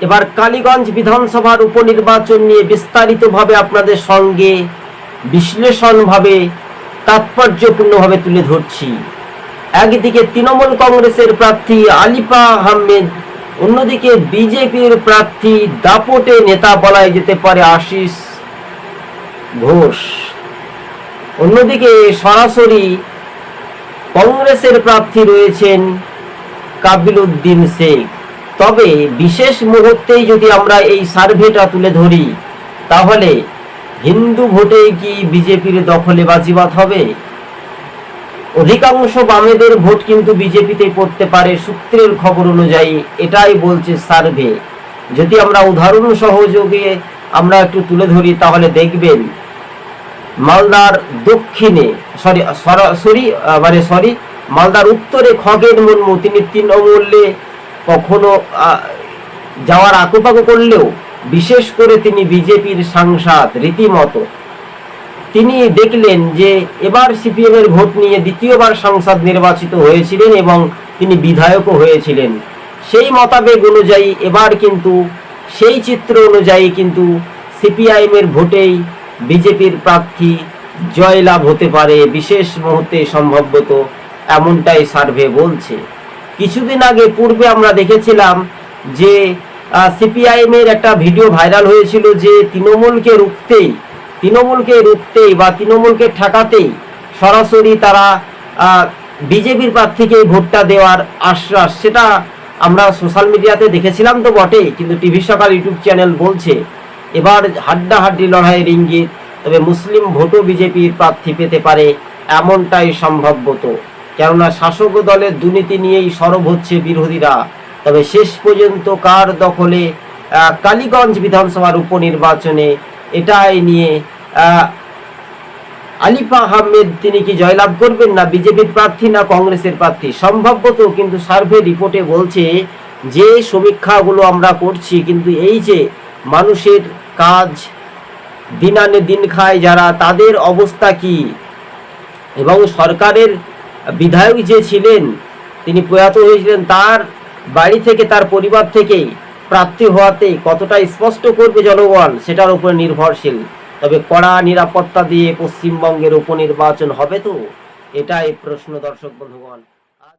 এবার কালীগঞ্জ বিধানসভার উপনির্বাচন নিয়ে বিস্তারিতভাবে আপনাদের সঙ্গে বিশ্লেষণভাবে তাৎপর্যপূর্ণভাবে তুলে ধরছি। একদিকে তৃণমূল কংগ্রেসের প্রার্থী আলিফা আহমেদ, অন্যদিকে বিজেপির প্রার্থী দাপটে নেতা বলাই যেতে পারে আশিস ঘোষ। অন্যদিকে সরাসরি কংগ্রেসের প্রার্থী রয়েছেন কাবিল উদ্দিন শেখ। তবে বিশেষ মুহূর্তেই যদি আমরা এই সার্ভেটা তুলে ধরি, তাহলে হিন্দু ভোটে কি বিজেপির দখলে বাজিবাদ হবে? অধিকাংশ বামেদের ভোট কিন্তু বিজেপিতে পড়তে পারে সূত্রের খবর অনুযায়ী, এটাই বলছে সার্ভে। যদি আমরা উদাহরণ সহযোগে আমরা একটু তুলে ধরি, তাহলে দেখবেন মালদার দক্ষিণে, সরি সরাসরি মানে সরি, মালদার উত্তরে খগেন মুর্মু, তিনি তৃণমূলে কখনো যাওয়ার আকুপাকু করলেও, বিশেষ করে তিনি বিজেপির সাংসদ রীতিমতো, তিনি দেখলেন যে এবার সিপিএম এর ভোট নিয়ে দ্বিতীয়বার সংসদ নির্বাচিত হয়েছিলেন এবং তিনি বিধায়কও হয়েছিলেন। সেই মতাবেগ অনুযায়ী এবার কিন্তু, সেই চিত্র অনুযায়ী কিন্তু সিপিআইএম এর ভোটেই বিজেপির প্রার্থী জয়লাভ হতে পারে বিশেষ মুহূর্তে সম্ভবত এমনটাই সার্ভে বলছে। কিছুদিন আগে পূর্বে আমরা দেখেছিলাম যে সিপিআইএম এর একটা ভিডিও ভাইরাল হয়েছিল যে তৃণমূলকে রুখতেই তৃণমূলকে রুখতেই বা তৃণমূলকে ঠেকাতেই সরাসরি তারা বিজেপির প্রার্থীকে ভোটটা দেওয়ার আশ্বাস। সেটা আমরা সোশ্যাল মিডিয়াতে দেখেছিলাম তো বটে কিন্তু টিভি সকাল ইউটিউব চ্যানেল বলছে, এবার হাড্ডাহাড্ডি লড়াইয়ের ইঙ্গিত, তবে মুসলিম ভোটও বিজেপির প্রার্থী পেতে পারে এমনটাই সম্ভবত কেননা শাসক দলের দুর্নীতি নিয়েই সরব হচ্ছে বিরোধীরা। তবে শেষ পর্যন্ত কার দখলে কালীগঞ্জ বিধানসভার উপনির্বাচনে এটাই নিয়ে আলিফা আহমেদ তিনি কি জয়লাভ করবেন না বিজেপির প্রার্থী না কংগ্রেসের প্রার্থী? সম্ভবত কিন্তু সার্ভে রিপোর্টে বলছে যে সমীক্ষাগুলো আমরা করছি, কিন্তু এই যে মানুষের কাজ দিন আনে দিন খায় যারা, তাদের অবস্থা কি? এবং সরকারের বিধায়ক যে ছিলেন, তিনি প্রয়াত হয়েছিলেন, তার বাড়ি থেকে, তার পরিবার থেকেই প্রার্থী হওয়াতে কতটা স্পষ্ট করবে জনগণ, সেটার উপরে নির্ভরশীল। তবে কড়া নিরাপত্তা দিয়ে পশ্চিমবঙ্গের উপনির্বাচন হবে তো? এটাই প্রশ্ন দর্শক বন্ধুগণ।